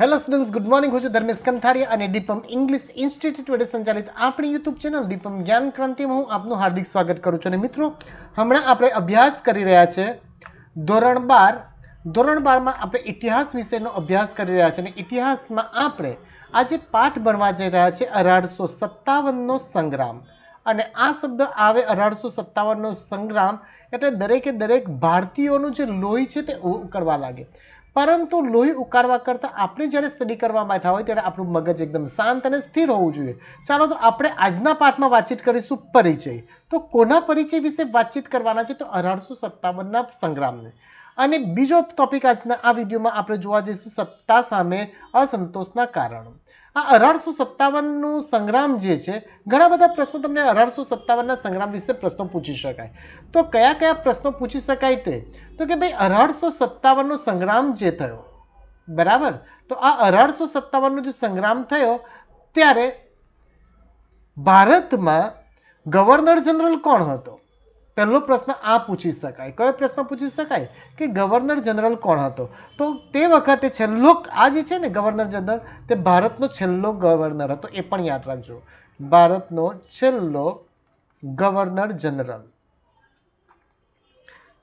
Hello students good morning હું છું ધર્મેશ કંથારી અને દીપમ ઇંગ્લિશ ઇન્સ્ટિટ્યૂટ વડે સંચાલિત આપણી યુટ્યુબ ચેનલ દીપમ જ્ઞાન ક્રાંતિમાં હું આપનું હાર્દિક સ્વાગત કરું છું અને મિત્રો, હમણાં આપણે અભ્યાસ કરી રહ્યા છે ધોરણ બાર. ધોરણ બારમાં આપણે ઇતિહાસ વિષયનો અભ્યાસ કરી રહ્યા છે અને ઇતિહાસમાં આપણે આજે પાઠ ભણવા જઈ રહ્યા છે અઢારસો સત્તાવનનો સંગ્રામ. અને આ શબ્દ આવે અઢારસો સત્તાવનનો સંગ્રામ એટલે દરેકે દરેક ભારતીયોનું જે લોહી છે તે ઉકળવા લાગે. પરંતુ લોહી ઉકાળવા કરતાં આપણે જ્યારે સ્ટડી કરવા બેઠા હોય ત્યારે આપણું મગજ એકદમ શાંત અને સ્થિર હોવું જોઈએ. ચાલો તો આપણે આજના પાઠમાં વાતચીત કરીશું પરિચય. તો કોના પરિચય વિશે વાતચીત કરવાના છે તો અઢારસો સત્તાવનના સંગ્રામને. અને બીજો ટોપિક આજના આ વિડીયોમાં આપણે જોવા જઈશું સત્તા સામે અસંતોષના કારણો. આ અઢારસો સત્તાવનનું સંગ્રામ જે છે, ઘણા બધા પ્રશ્નો તમને અઢારસો સત્તાવનના સંગ્રામ વિશે પ્રશ્નો પૂછી શકાય. તો કયા કયા પ્રશ્નો પૂછી શકાય તે? તો કે ભાઈ, અઢારસો સત્તાવનનો સંગ્રામ જે થયો, બરાબર? તો આ અઢારસો સત્તાવનનો જે સંગ્રામ થયો, ત્યારે ભારતમાં ગવર્નર જનરલ કોણ હતો? પહેલો પ્રશ્ન આ પૂછી શકાય. કયો પ્રશ્ન પૂછી શકાય? કે ગવર્નર જનરલ કોણ હતો? તો તે વખતે છેલ્લો આ જે છે ને ગવર્નર જનરલ, તે ભારતનો છેલ્લો ગવર્નર હતો, એ પણ યાદ રાખજો. ભારતનો છેલ્લો ગવર્નર જનરલ.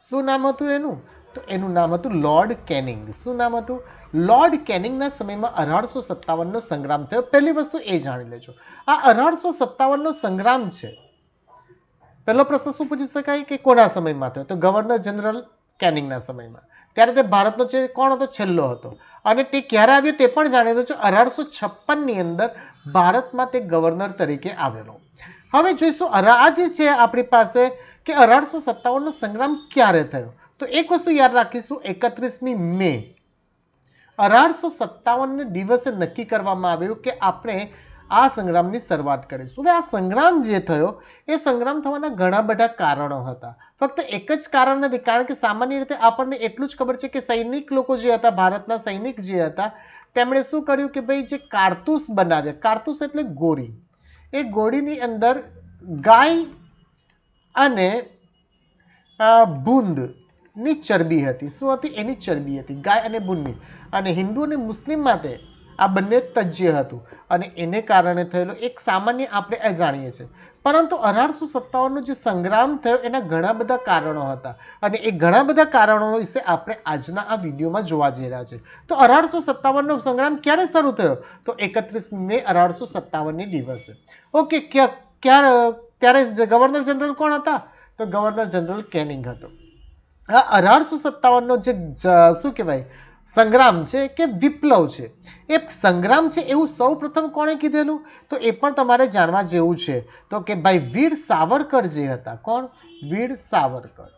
શું નામ હતું એનું? તો એનું નામ હતું લોર્ડ કેનિંગ. શું નામ હતું? લોર્ડ કેનિંગના સમયમાં અઢારસો સત્તાવનનો સંગ્રામ થયો. પહેલી વસ્તુ એ જાણી લેજો. આ અઢારસો સત્તાવનનો સંગ્રામ છે. પહેલો પ્રશ્ન શું પૂછી શકાય કે કોના સમયમાં થયો? તો ગવર્નર જનરલ કેનિંગના સમયમાં. ત્યારે તે ભારતનો છે, કોણ હતો? છેલ્લો હતો. અને તે ક્યારે આવ્યો તે પણ જાણી છે અઢારસો છપ્પનની અંદર ભારતમાં તે ગવર્નર તરીકે આવેલો. હવે જોઈશું આ જે છે આપણી પાસે કે અઢારસો સત્તાવનનો સંગ્રામ ક્યારે થયો? તો એક વસ્તુ યાદ રાખીશું, એકત્રીસમી મે. અઢારસો સત્તાવનને દિવસે નક્કી કરવામાં આવ્યું કે આપણે આ સંગ્રામની શરૂઆત કરીશું. હવે આ સંગ્રામ જે થયો, એ સંગ્રામ થવાના ઘણા બધા કારણો હતા. ફક્ત એક જ કારણ નથી, કારણ કે સામાન્ય રીતે આપણને એટલું જ ખબર છે કે સૈનિક લોકો જે હતા, ભારતના સૈનિક જે હતા, તેમણે શું કર્યું કે ભાઈ જે કારતૂસ બનાવ્યા. કારતૂસ એટલે ગોળી. એ ગોળીની અંદર ગાય અને બુંદની ચરબી હતી. શું હતી? એની ચરબી હતી, ગાય અને બુંદની. અને હિન્દુ અને મુસ્લિમ માટે આ બંને તજ્ય હતું અને એને કારણે થયેલો એક સામાન્ય આપણે એ જાણીએ છીએ. પરંતુ અઢારસો સત્તાવનનો જે સંગ્રામ થયો એના ઘણા બધા કારણો હતા અને એ ઘણા બધા કારણો વિશે આપણે આજના આ વિડીયોમાં જોવા જઈ રહ્યા છે તો અઢારસો સત્તાવનનો સંગ્રામ ક્યારે શરૂ થયો? તો એકત્રીસ મે અઢારસો સત્તાવનની દિવસે. ઓકે, ક્યાં ત્યારે ગવર્નર જનરલ કોણ હતા? તો ગવર્નર જનરલ કેનિંગ હતો. આ અઢારસો સત્તાવનનો જે, શું કહેવાય? સંગ્રામ છે કે વિપ્લવ છે? એ સંગ્રામ છે એવું સૌ પ્રથમ કોણે કીધેલું? તો એ પણ તમારે જાણવા જેવું છે. તો કે ભાઈ વીર સાવરકર જે હતા, કોણ? વીર સાવરકર.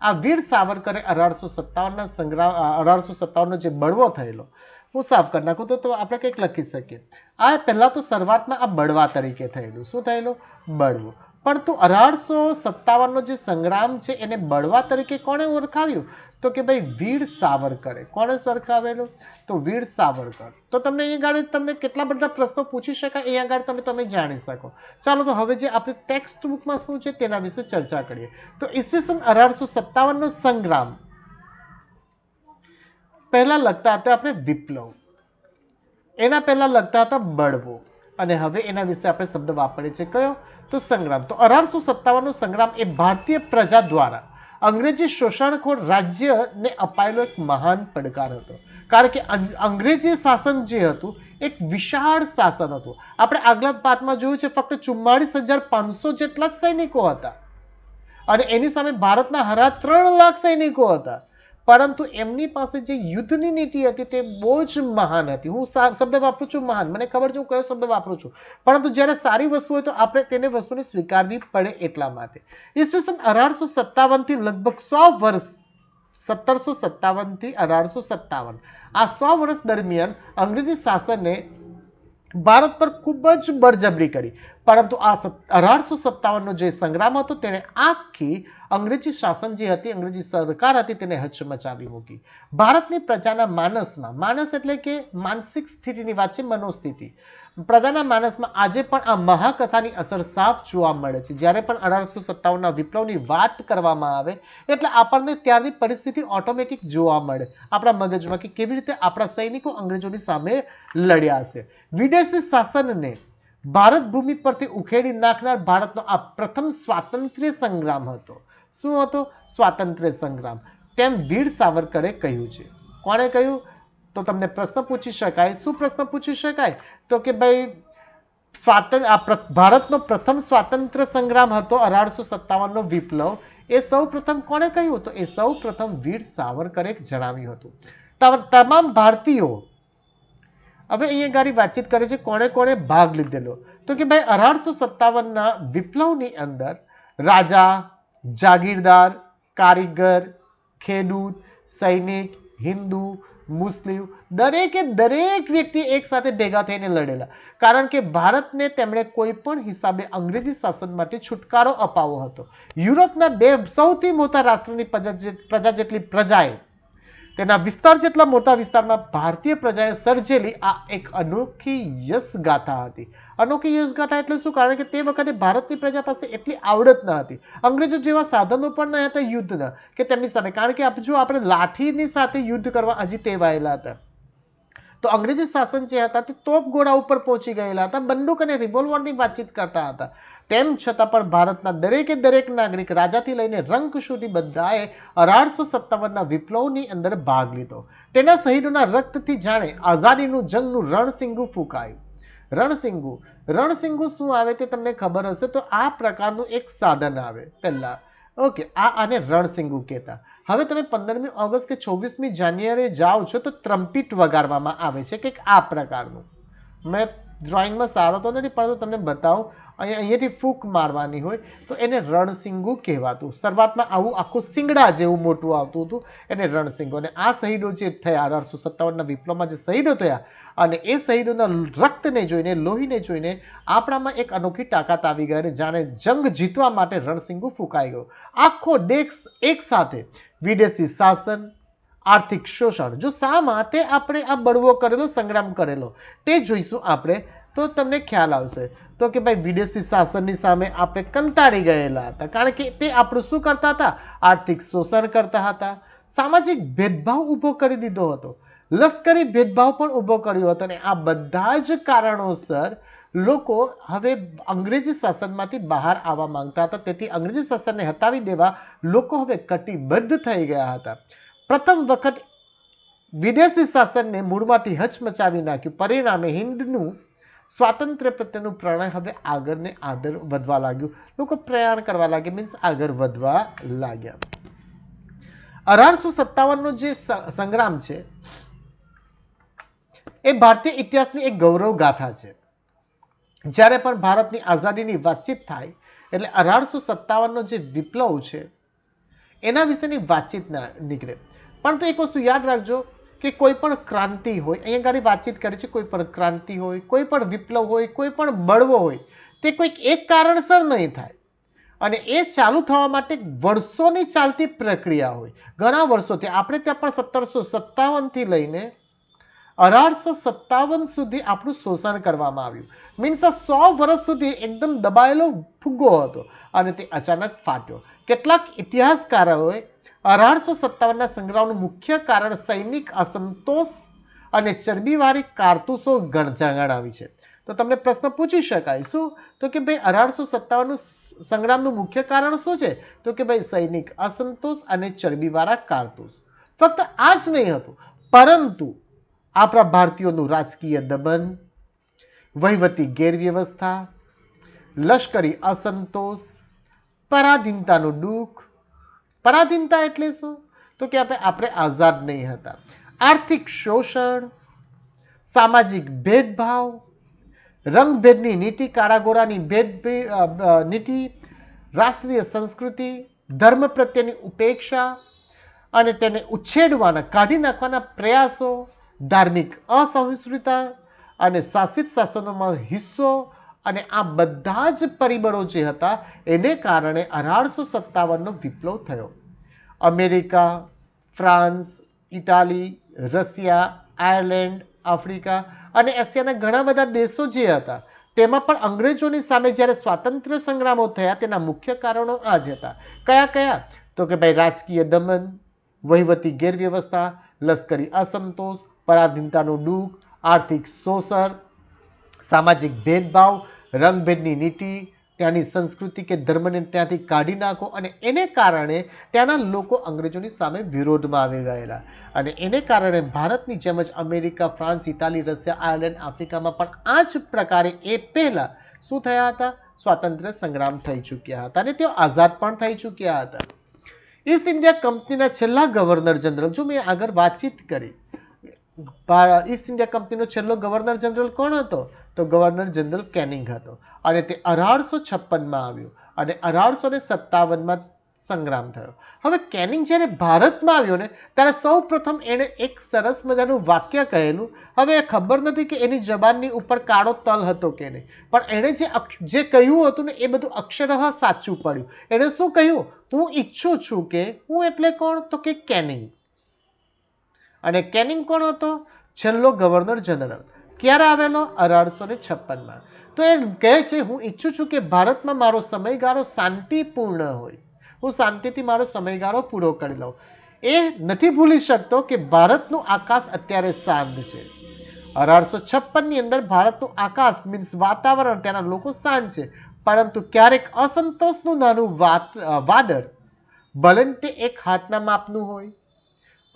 આ વીર સાવરકરે અઢારસો સત્તાવનના સંગ્રામ અઢારસો સત્તાવનનો જે બળવો થયેલો, હું સાફ કરી નાખું તો આપણે કંઈક લખી શકીએ. આ પહેલાં તો શરૂઆતમાં આ બળવા તરીકે થયેલું. શું થયેલું? બળવું. પરંતુ અઢારસો સત્તાવનનો જે સંગ્રામ છે, એને બળવા તરીકે કોણે ઓળખાવ્યું? તો કે ભાઈ વીર સાવરકરે. કોણે ઓળખાવેલું? તો વીર સાવરકર. તો તમને અહીંયા આગળ તમને કેટલા બધા પ્રશ્નો પૂછી શકાય, અહીંયા આગળ તમે તમે જાણી શકો. ચાલો તો હવે જે આપણી ટેક્સ્ટ બુકમાં શું છે તેના વિશે ચર્ચા કરીએ. તો ઈસવીસન અઢારસો સત્તાવનનો સંગ્રામ. પહેલા લખતા હતા આપણે વિપ્લવ. એના પહેલા લખતા હતા બળવો. અને હવે એના વિશે આપણે શબ્દ વાપરીએ છીએ. કયો? તો સંગ્રામ. તો અઢારસો સત્તાવનનો સંગ્રામ એ ભારતીય પ્રજા દ્વારા અંગ્રેજી શોષણખોર રાજ્યને અપાયેલો એક મહાન પડકાર હતો. કારણ કે અંગ્રેજી શાસન જે હતું, એક વિશાળ શાસન હતું. આપણે આગલા પાઠમાં જોયું છે, ફક્ત ચુમ્માળીસ હજાર પાંચસો જેટલા સૈનિકો હતા. અને એની સામે ભારતના હરા ત્રણ લાખ સૈનિકો હતા. પરંતુ એમની પાસે જે યુદ્ધની નીતિ હતી તે બહુ જ મહાન હતી. હું શબ્દ વાપરું છું મહાન. મને ખબર છે હું કયો શબ્દ વાપરું છું. પરંતુ જ્યારે સારી વસ્તુ હોય તો આપણે તેને વસ્તુને સ્વીકારવી પડે એટલા માટે. ઈસવીસન અઢારસો સત્તાવનથી લગભગ સો વર્ષ, સત્તરસો સત્તાવનથી અઢારસો સત્તાવન. આ સો વર્ષ દરમિયાન અંગ્રેજી શાસને ભારત પર ખૂબ જ બળજબરી કરી. પરંતુ આ અઢારસો સત્તાવનનો જે સંગ્રામ હતો તેણે આખી અંગ્રેજી શાસન જે હતી, અંગ્રેજી સરકાર હતી, તેને હચમચાવી મૂકી. ભારતની પ્રજાના માનસમાં, માનસ એટલે કે માનસિક સ્થિતિની વાત છે, મનોસ્થિતિ. પ્રજાના માનસમાં આજે પણ આ મહાકથાની અસર સાફ જોવા મળે છે. જ્યારે પણ અઢારસો સત્તાવનના વિપ્લવની વાત કરવામાં આવે, એટલે આપણને ત્યારની પરિસ્થિતિ ઓટોમેટિક જોવા મળે. આપણા મગજમાં કે કેવી રીતે આપણા સૈનિકો અંગ્રેજોની સામે લડ્યા હશે. વિદેશી શાસનને ભારત ભૂમિ પરથી ઉખેડી નાખનાર ભારતનો આ પ્રથમ સ્વાતંત્ર્ય સંગ્રામ હતો. શું હતો? સ્વાતંત્ર્ય સંગ્રામ. તેમ વીર સાવરકરે કહ્યું છે. કોણે કહ્યું? તો તમને પ્રશ્ન પૂછી શકાય, શું પ્રશ્ન પૂછી શકાય? તો કે ભાઈ સ્વાતંત્ર આ ભારતનો પ્રથમ સ્વાતંત્ર્ય સંગ્રામ હતો અઢારસો સત્તાવનનો વિપ્લવ. એ સૌ પ્રથમ કોણે કહ્યું? હતું એ સૌ પ્રથમ વીર સાવરકરે જણાવ્યું હતું. તમામ ભારતીયો, હવે અહીંયા ગાડી વાતચીત કરે છે, કોણે કોણે ભાગ લીધેલો? તો કે ભાઈ, અઢારસો સત્તાવનના વિપ્લવની અંદર રાજા, જાગીરદાર, કારીગર, ખેડૂત, સૈનિક, હિન્દુ મુસ્લિમ, દરેકે દરેક વ્યક્તિ એકસાથે ભેગા થઈને લડેલા. કારણ કે ભારતને તેમણે કોઈ પણ હિસાબે અંગ્રેજી શાસન માટે છુટકારો અપાવો હતો. યુરોપના બે સૌથી મોટા રાષ્ટ્રની પ્રજા જેટલી પ્રજાએ તેના વિસ્તાર જેટલા મોટા વિસ્તારમાં ભારતીય પ્રજાએ સર્જેલી આ એક અનોખી યશ ગાથા હતી. અનોખી યશ ગાથા એટલે શું? કારણ કે તે વખતે ભારતની પ્રજા પાસે એટલી આવડત ન હતી. અંગ્રેજો જેવા સાધનો પણ ન હતા યુદ્ધના કે તેમની સામે. કારણ કે જો આપણે લાઠીની સાથે યુદ્ધ કરવા હજી ટેવાયેલા હતા. તો અંગ્રેજી શાસન જે હતા તે તોપ ગોળા ઉપર પહોંચી ગયેલા હતા, બંદૂક અને રિવોલ્વરની વાતચીત કરતા હતા. તેમ છતાં પણ ભારતના દરેકે દરેક નાગરિક રાજાથી લઈને રંક સુધી બધાએ અઢારસો સત્તાવનના વિપ્લવની અંદર ભાગ લીધો. તેના શહીદોના રક્તથી જાણે આઝાદીનું જંગનું રણસિંગુ ફૂંકાયું. રણસિંગુ રણસિંગુ શું આવે તે તમને ખબર હશે? તો આ પ્રકારનું એક સાધન આવે. પહેલા ઓકે આ આને રણસિંગુ કહેતા. હવે તમે પંદરમી ઓગસ્ટ કે છવ્વીસમી જાન્યુઆરી જાઓ છો તો ટ્રમ્પીટ વગાડવામાં આવે છે કંઈક આ પ્રકારનું. મેં ડ્રોઈંગમાં સારો તો નથી, પરંતુ તમને બતાવું, અહીંયા, અહીંયાથી ફૂંક મારવાની હોય, તો એને રણસિંગુ કહેવાતું. શરૂઆતમાં આવું આખું સિંગડા જેવું મોટું આવતું હતું, એને રણસિંગુ. અને આ શહીદો જે થયા, અઢારસો સત્તાવનના વિપ્લવમાં જે શહીદો થયા, અને એ શહીદોના રક્તને જોઈને, લોહીને જોઈને, આપણામાં એક અનોખી તાકાત આવી ગઈ અને જાણે જંગ જીતવા માટે રણસિંગુ ફૂંકાઈ ગયો. આખો દેશ એક સાથે વિદેશી શાસન આર્થિક શોષણ. જો શા માટે આપણે આ બળવો કરેલો, સંગ્રામ કરેલો, તે જોઈશું આપણે, તો તમને ખ્યાલ આવશે. તો કે ભાઈ વિદેશી શાસનની સામે આપણે કંટાળી ગયેલા હતા. કારણ કે તે આપણું શું કરતા હતા? આર્થિક શોષણ કરતા હતા. સામાજિક ભેદભાવ ઊભો કરી દીધો હતો. લશ્કરી ભેદભાવ પણ ઊભો કર્યો હતો અને આ બધા જ કારણોસર લોકો હવે અંગ્રેજી શાસનમાંથી બહાર આવવા માંગતા હતા. તેથી અંગ્રેજી શાસનને હટાવી દેવા લોકો હવે કટિબદ્ધ થઈ ગયા હતા. પ્રથમ વખત વિદેશી શાસનને મૂળમાંથી હચમચાવી નાખ્યું. પરિણામે હિન્દનું સ્વાતંત્ર્ય પ્રત્યેનું પ્રણય હવે આગળને આદર વધવા લાગ્યું. લોકો પ્રયાણ કરવા લાગ્યા મીન્સ આગળ વધવા લાગ્યા. અઢારસો સત્તાવનનો જે સંગ્રામ છે, એ ભારતીય ઇતિહાસની એક ગૌરવ ગાથા છે. જ્યારે પણ ભારતની આઝાદીની વાતચીત થાય, એટલે અઢારસો સત્તાવનનો જે વિપ્લવ છે, એના વિશેની વાતચીત નીકળે. પરંતુ એક વસ્તુ યાદ રાખજો કે કોઈ પણ ક્રાંતિ હોય, અહીંયા ગાડી વાતચીત કરે છે, કોઈ પણ ક્રાંતિ હોય, કોઈ પણ વિપ્લવ હોય, કોઈ પણ બળવો હોય, તે કોઈક એક કારણસર નહીં થાય. અને એ ચાલુ થવા માટે વર્ષોની ચાલતી પ્રક્રિયા હોય. ઘણા વર્ષોથી, આપણે ત્યાં પણ સત્તરસો સત્તાવનથી લઈને અઢારસો સત્તાવન સુધી આપણું શોષણ કરવામાં આવ્યું. મીન્સ આ સો વર્ષ સુધી એકદમ દબાયેલો ફુગ્ગો હતો અને તે અચાનક ફાટ્યો. કેટલાક ઇતિહાસકારોએ અઢારસો સત્તાવનના સંગ્રામનું મુખ્ય કારણ સૈનિક અસંતોષ અને ચરબીવાળી કારતૂસો ગણ- જણાવી છે. તો તમને પ્રશ્ન પૂછી શકાય, શું? તો કે ભાઈ અઢારસો સત્તાવનનું સંગ્રામનું મુખ્ય કારણ શું છે? તો કે ભાઈ સૈનિક અસંતોષ અને ચરબીવાળા કારતૂસ. ફક્ત આ જ નહીં હતું, પરંતુ આપણા ભારતીયોનું રાજકીય દમન, વહીવટી ગેરવ્યવસ્થા, લશ્કરી અસંતોષ, પરાધીનતાનું દુઃખ પરાધીનતા એટલે શું? તો કે આપણે આપણે આઝાદ નહીં હતા. આર્થિક શોષણ, સામાજિક ભેદભાવ, રંગભેદની નીતિ કાળાગોરાની ભેદ નીતિ, રાષ્ટ્રીય સંસ્કૃતિ, ધર્મ પ્રત્યેની ઉપેક્ષા અને તેને ઉછેડવાના, કાઢી નાખવાના પ્રયાસો, ધાર્મિક અસહિષ્ણુતા અને શાસિત શાસનોમાં હિસ્સો અને આ બધા જ પરિબળો જે હતા, એને કારણે અઢારસો સત્તાવનનો વિપ્લવ થયો. America, France, Italy, Russia, Ireland, Africa અને એશિયાના ઘણા બધા દેશો જે હતા, તેમાં પણ અંગ્રેજોની સામે જ્યારે સ્વાતંત્ર્ય સંગ્રામો થયા, તેના મુખ્ય કારણો આ જ હતા. કયા કયા? તો કે ભાઈ રાજકીય દમન, વહીવટી ગેરવ્યવસ્થા, લશ્કરી અસંતોષ, પરાધીનતાનું દુઃખ, આર્થિક શોષણ સામાજિક ભેદભાવ, રંગભેદની નીતિ, ત્યાંની સંસ્કૃતિ કે ધર્મને ત્યાંથી કાઢી નાખો અને એને કારણે ત્યાંના લોકો અંગ્રેજોની સામે વિરોધમાં આવી ગયેલા. અને એને કારણે ભારતની જેમ જ America, France, Italy, Russia, Ireland, આફ્રિકામાં પણ આ જ પ્રકારે એ પહેલાં શું થયા હતા? સ્વાતંત્ર્ય સંગ્રામ થઈ ચૂક્યા હતા અને તેઓ આઝાદ પણ થઈ ચૂક્યા હતા. ઈસ્ટ ઇન્ડિયા કંપનીના છેલ્લા ગવર્નર જનરલ જો મેં આગળ વાતચીત કરી ઈસ્ટ ઇન્ડિયા કંપનીનો છેલ્લો ગવર્નર જનરલ કોણ હતો? તો ગવર્નર જનરલ કેનિંગ હતો. અને તે અઢારસો છપ્પનમાં આવ્યો. અને અઢારસો ને સત્તાવનમાં સંગ્રામ થયો. હવે કેનિંગ જ્યારે ભારતમાં આવ્યો ને, ત્યારે સૌ પ્રથમ એણે એક સરસ મજાનું વાક્ય કહેલું. હવે ખબર નથી કે એની જબાનની ઉપર કાળો તલ હતો કે નહીં. પણ એણે જે જે કહ્યું હતું ને, એ બધું અક્ષરઃ સાચું પડ્યું. એણે શું કહ્યું? હું ઈચ્છું છું કે, હું એટલે કોણ? તો કે કેનિંગ અને કેનિંગ કોણ હતો? છેલ્લો ગવર્નર જનરલ. ક્યારે આવેલો? અઢારસો ને છપ્પનમાં. તો એ કહે છે, હું ઈચ્છું છું કે ભારતમાં મારો સમયગાળો શાંતિપૂર્ણ હોય. હું શાંતિથી મારો સમયગાળો પૂરો કરી લઉં. એ નથી ભૂલી શકતો કે ભારતનું આકાશ અત્યારે શાંત છે. અઢારસો છપ્પનની અંદર ભારતનું આકાશ મીન્સ વાતાવરણ ત્યાંના લોકો શાંત છે. પરંતુ ક્યારેક અસંતોષનું નાનું વાદળ, ભલે તે એક હાથના માપનું હોય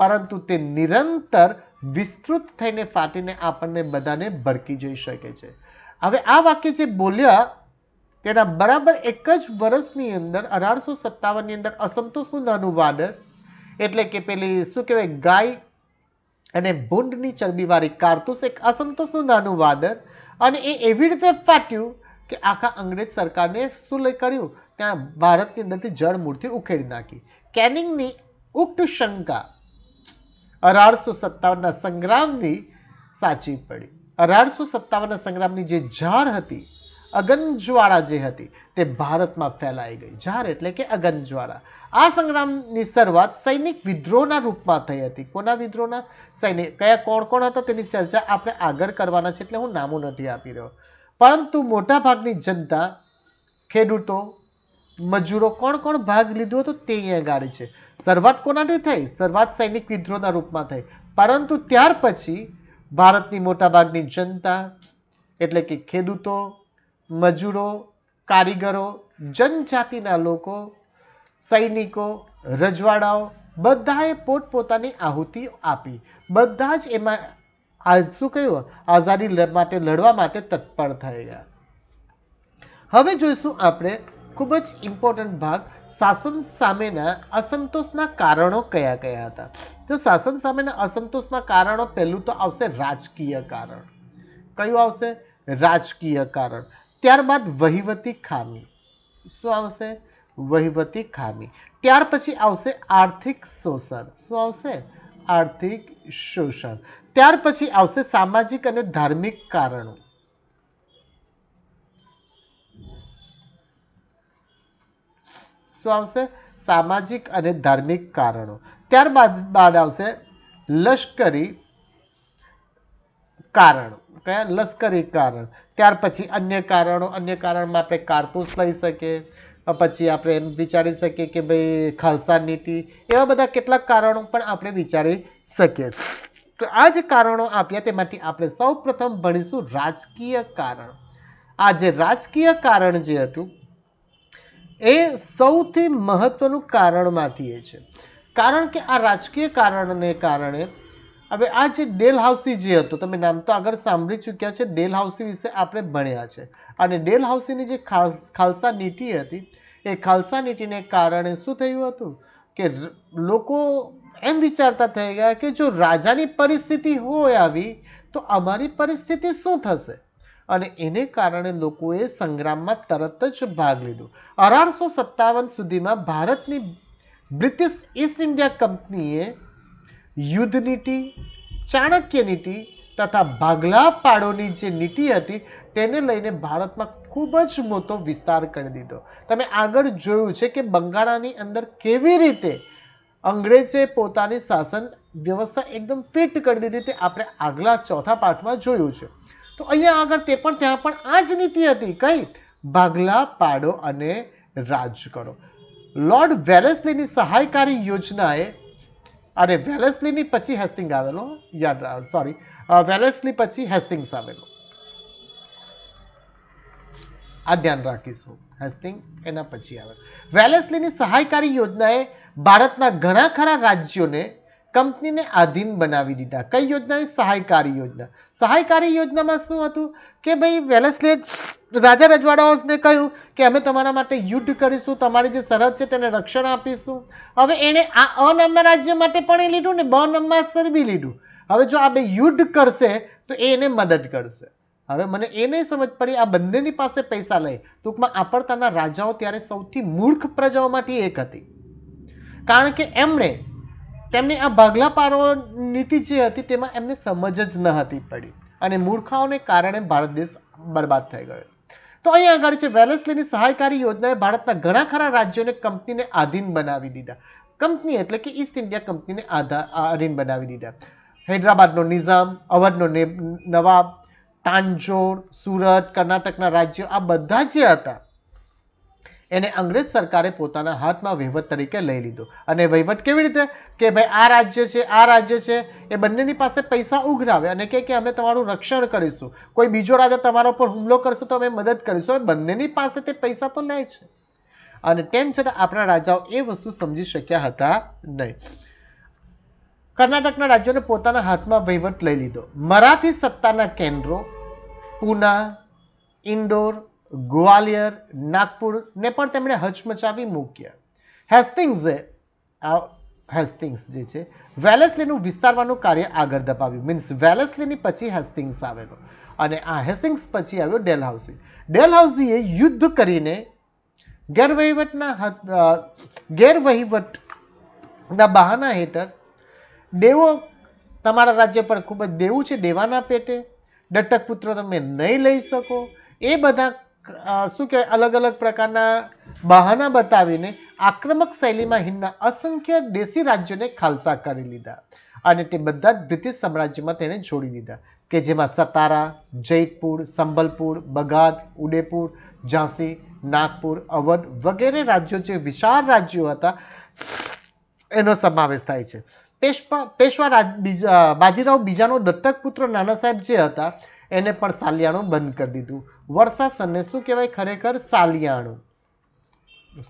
પરંતુ તે નિરંતર વિસ્તૃત થઈને ફાટીને આપણને બધાને ભડકી જઈ શકે છે. હવે આ વાક્ય જે બોલ્યા, તેના બરાબર એક જ વર્ષની અંદર, અઢારસો સત્તાવનની અંદર અસંતોષનું નાનું વાદળ એટલે કે પેલી શું કહેવાય, ગાય અને ભૂંડની ચરબીવાળી કારતૂસ એક અસંતોષનું નાનું વાદળ અને એ એવી રીતે ફાટ્યું કે આખા અંગ્રેજ સરકારને શું લઈ કર્યું? ત્યાં ભારતની અંદરથી જળ મૂળથી ઉખેડી નાખી. કેનિંગની ઉક્ત શંકા અઢારસો સત્તાવનના સંગ્રામની સાચી પડી. અઢારસો સત્તાવનના સંગ્રામની જે ઝાડ હતી, અગનજ્વાળા જે હતી, તે ભારતમાં ફેલાઈ ગઈ. ઝાડ એટલે કે અગનજ્વાળા. આ સંગ્રામની શરૂઆત સૈનિક વિદ્રોહના રૂપમાં થઈ હતી. કોના વિદ્રોહના? સૈનિક, કયા, કોણ કોણ હતા તેની ચર્ચા આપણે આગળ કરવાના છે એટલે હું નામો નથી આપી રહ્યો. પરંતુ મોટાભાગની જનતા ખેડૂતો, મજૂરો કોણ કોણ ભાગ લીધો હતો તે અહીંયા ગાડી છે. શરૂઆત કોનાથી થઈ? શરૂઆત સૈનિક વિદ્રોહના રૂપમાં થઈ. પરંતુ ત્યાર પછી ભારતની મોટાભાગની જનતા, એટલે કે ખેડૂતો, મજૂરો, કારીગરો, જનજાતિના લોકો, સૈનિકો, રજવાડાઓ, બધાએ પોતપોતાની આહુતિ આપી. બધા જ એમાં આ શું કહ્યું? આઝાદી માટે, લડવા માટે તત્પર થઈ ગયા હવે જોઈશું આપણે ખૂબ જ ઇમ્પોર્ટન્ટ ભાગ શાસન સામેના અસંતોષના કારણો કયા કયા હતા? તો શાસન સામેના અસંતોષના કારણો પહેલું તો આવશે રાજકીય કારણ. કયું આવશે? રાજકીય કારણ. ત્યારબાદ વહીવટી ખામી. શું આવશે? વહીવટી ખામી. ત્યાર પછી આવશે આર્થિક શોષણ. શું આવશે? આર્થિક શોષણ. ત્યાર પછી આવશે સામાજિક અને ધાર્મિક કારણો. શું આવશે? સામાજિક અને ધાર્મિક કારણો. ત્યારબાદ બાદ આવશે લશ્કરી કારણ. કયા? લશ્કરી કારણ. ત્યાર પછી અન્ય કારણો. અન્ય કારણમાં આપણે કારતૂસ લઈ શકીએ. પછી આપણે એમ વિચારી શકીએ કે ભાઈ ખાલસા નીતિ. એવા બધા કેટલાક કારણો પણ આપણે વિચારી શકીએ. તો આ જે કારણો આપ્યા તેમાંથી આપણે સૌ પ્રથમ ભણીશું રાજકીય કારણ. આ જે રાજકીય કારણ જે હતું એ સૌથી મહત્વનું કારણમાંથી એ છે. કારણ કે આ રાજકીય કારણને કારણે હવે આ જે ડેલ હાઉસી જે હતો, તમે નામ તો આગળ સાંભળી ચૂક્યા છે ડેલ હાઉસી વિશે આપણે ભણ્યા છે. અને ડેલહાઉસીની જે ખાલસા નીતિ હતી, એ ખાલસા નીતિને કારણે શું થયું હતું? કે લોકો એમ વિચારતા થઈ ગયા કે જો રાજાની પરિસ્થિતિ હોય આવી, તો અમારી પરિસ્થિતિ શું થશે? અને એને કારણે લોકોએ સંગ્રામમાં તરત જ ભાગ લીધો. અઢારસો સત્તાવન સુધીમાં ભારતની બ્રિટિશ ઈસ્ટ ઇન્ડિયા કંપનીએ યુદ્ધ નીતિ, ચાણક્ય નીતિ તથા ભાગલા પાડોની જે નીતિ હતી તેને લઈને ભારતમાં ખૂબ જ મોટો વિસ્તાર કરી દીધો. તમે આગળ જોયું છે કે બંગાળાની અંદર કેવી રીતે અંગ્રેજે પોતાની શાસન વ્યવસ્થા એકદમ ફિટ કરી દીધી તે આપણે આગલા ચોથા પાઠમાં જોયું છે. તો અહીંયા આગળ તે પણ ત્યાં પણ આ જ નીતિ હતી, કઈ? ભાગલા પાડો અને રાજ કરો. લોર્ડ વેલેસ્લીની સહાયકારી યોજનાએ, અને વેલેસ્લીની પછી હેસ્ટિંગ આવેલો, યાદ સોરી વેલેસ્લી પછી હેસ્ટિંગ્સ આવેલો. આ ધ્યાન રાખીશું હેસ્ટિંગ એના પછી આવે. વેલેસ્લીની સહાયકારી યોજનાએ ભારતના ઘણા ખરા રાજ્યોને કંપનીને આધીન બનાવી દીધા. કઈ યોજના? સહાયકારી યોજના. સહાયકારી યોજનામાં શું હતું? કે ભાઈ વેલેસ્લીએ રાજા રજવાડાઓને કહ્યું કે અમે તમારા માટે યુદ્ધ કરીશું, તમારી જે સરહદ છે તેને રક્ષણ આપીશું. હવે એણે આ અ રાજ્ય માટે પણ એ લીધું ને બ અક્ષર બી લીધું. હવે જો આ બે યુદ્ધ કરશે, તો એ એને મદદ કરશે. હવે મને એ નહીં સમજ પડી, આ બંનેની પાસે પૈસા લઈ. ટૂંકમાં આપડતાના રાજાઓ ત્યારે સૌથી મૂર્ખ પ્રજાઓમાંથી એક હતી. કારણ કે એમણે તેમની આ ભાગલા પાડો નીતિ જે હતી તેમાં એમને સમજ જ ન હતી પડી. અને મૂર્ખાઓને કારણે ભારત દેશ બરબાદ થઈ ગયો. તો અહીંયા આગળ છે વેલેસ્લીની સહાયકારી યોજનાએ ભારતના ઘણા ખરા રાજ્યોને કંપનીને આધીન બનાવી દીધા. કંપની એટલે કે ઈસ્ટ ઇન્ડિયા કંપનીને આધા, આધીન બનાવી દીધા. હૈદરાબાદનો નિઝામ, અવધનો નવાબ, તાંજોર, સુરત, કર્ણાટકના રાજ્યો આ બધા જે હતા એને અંગ્રેજ સરકારે પોતાના હાથમાં વહીવટ તરીકે લઈ લીધો. અને વહીવટ કેવી રીતે? કે ભાઈ, આ રાજ્ય છે, આ રાજ્ય છે, એ બંનેની પાસે પૈસા ઉઘરાવે અને કે અમે તમારું રક્ષણ કરીશું. કોઈ બીજો રાજા તમારા ઉપર હુમલો કરશે તો અમે મદદ કરીશું. બંનેની પાસે તે પૈસા તો લે છે. અને તેમ છતાં આપણા રાજાઓ એ વસ્તુ સમજી શક્યા હતા નહીં. કર્ણાટકના રાજ્યોને પોતાના હાથમાં વહીવટ લઈ લીધો. મરાઠી સત્તાના કેન્દ્રો પૂના, ઇન્દોર ગ્વાલિયર, નાગપુર ને પણ તેમણે હચમચાવી મૂક્યા. હેસ્ટિંગ્સે આ જે છે, વેલેસલીનું વિસ્તારવાનું કાર્ય આગળ ધપાવ્યું. મીન્સ વેલેસલીની પછી હેસ્ટિંગ્સ આવેલો. અને આ હેસ્ટિંગ્સ પછી આવ્યો ડેલહાઉસી. ડેલહાઉસીએ યુદ્ધ કરીને ગેરવહીવટના ગેરવહીવટના બહાના હેઠળ દેવો તમારા રાજ્ય પર ખૂબ જ દેવું છે, દેવાના પેટે. દત્તક પુત્ર તમે નહીં લઈ શકો. એ બધા શું કહેવાય? અલગ અલગ પ્રકારના બહાના બતાવીને આક્રમક શૈલીમાં હિંદના અસંખ્ય દેશી રાજ્યોને ખાલસા કરી લીધા અને તે બધા જ બ્રિટિશ સામ્રાજ્યમાં તેને જોડી દીધા કે જેમાં સતારા, જયપુર, સંબલપુર, બગાદ, ઉદયપુર, ઝાંસી, નાગપુર, અવધ વગેરે રાજ્યો જે વિશાળ રાજ્યો હતા, એનો સમાવેશ થાય છે. પેશવા પેશવા રાજ, બીજા બાજીરાવ બીજાનો દત્તક પુત્ર નાના સાહેબ જે હતા એને પણ સાલિયાણું બંધ કરી દીધું. વર્ષાસનને શું કહેવાય ખરેખર? સાલિયાણું.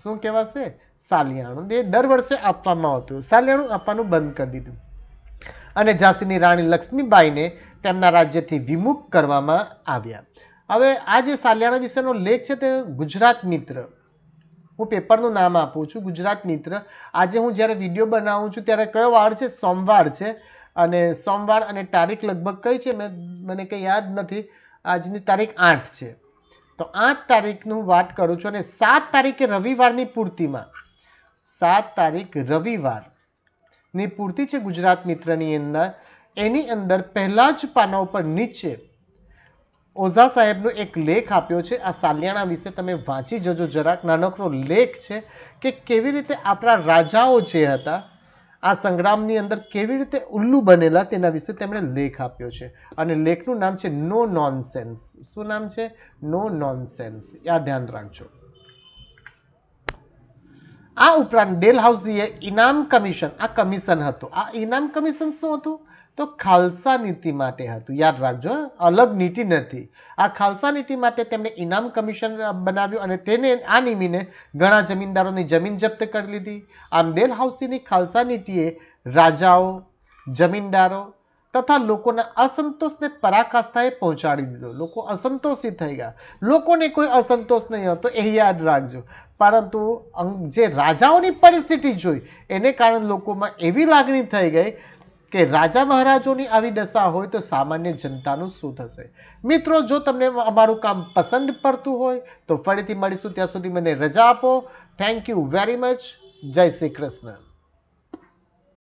શું કહેવાશે? સાલિયાણું. એ દર વર્ષે આપવામાં આવતું. સાલિયાણું આપવાનું બંધ કરી દીધું. અને ઝાંસીની રાણી લક્ષ્મીબાઈને તેમના રાજ્યથી વિમુખ કરવામાં આવ્યા. હવે આ જે સાલિયાણા વિશેનો લેખ છે તે ગુજરાત મિત્ર. હું પેપરનું નામ આપું છું. ગુજરાત મિત્ર. આજે હું જ્યારે વીડિયો બનાવું છું ત્યારે કયો વાર છે? સોમવાર છે. અને સોમવાર અને તારીખ લગભગ કઈ છે? મેં મને કંઈ યાદ નથી. આજની તારીખ આઠ છે. તો આઠ તારીખનું વાત કરું છું અને સાત તારીખે રવિવારની પૂર્તિમાં. સાત તારીખ રવિવારની પૂર્તિ છે ગુજરાત મિત્રની અંદર. એની અંદર પહેલા જ પાના ઉપર નીચે ઓઝા સાહેબનો એક લેખ આપ્યો છે. આ સાલિયાણા વિશે તમે વાંચી જજો જરાક. નાનકડો લેખ છે કે કેવી રીતે આપણા રાજાઓ જે હતા આ સંગ્રામની અંદર કેવી રીતે ઉલ્લુ બનેલા તેના વિશે તેમણે લેખ આપ્યો છે. અને લેખનું નામ છે નો નોનસેન્સ શું નામ છે? નો નોનસેન્સ આ ધ્યાન રાખજો. આ ઉપરાંત ડેલહાઉસીએ ઇનામ કમિશન, આ કમિશન હતું. આ ઇનામ કમિશન શું હતું? તો ખાલસા નીતિ માટે હતું. યાદ રાખજો અલગ નીતિ નથી. આ ખાલસા નીતિ માટે તેમણે ઇનામ કમિશન બનાવ્યું અને તેને, આ નિમીને ઘણા જમીનદારોની જમીન જપ્ત કરી લીધી. આમ દેલ હાઉસીની ખાલસા નીતિએ રાજાઓ, જમીનદારો તથા લોકોના અસંતોષને પરાકાષ્ઠાએ પહોંચાડી દીધો. લોકો અસંતોષિત થઈ ગયા. લોકોને કોઈ અસંતોષ નહીં હતો, એ યાદ રાખજો. પરંતુ જે રાજાઓની પરિસ્થિતિ જોઈ, એને કારણે લોકોમાં એવી લાગણી થઈ ગઈ કે રાજા મહારાજોની આવી દશા હોય તો સામાન્ય જનતાનું શું થશે? મિત્રો, જો તમને અમારું કામ પસંદ પડતું હોય, તો ફરીથી મળીશું. ત્યાં સુધી મને રજા આપો. થેન્ક યુ વેરી મચ જય શ્રી કૃષ્ણ.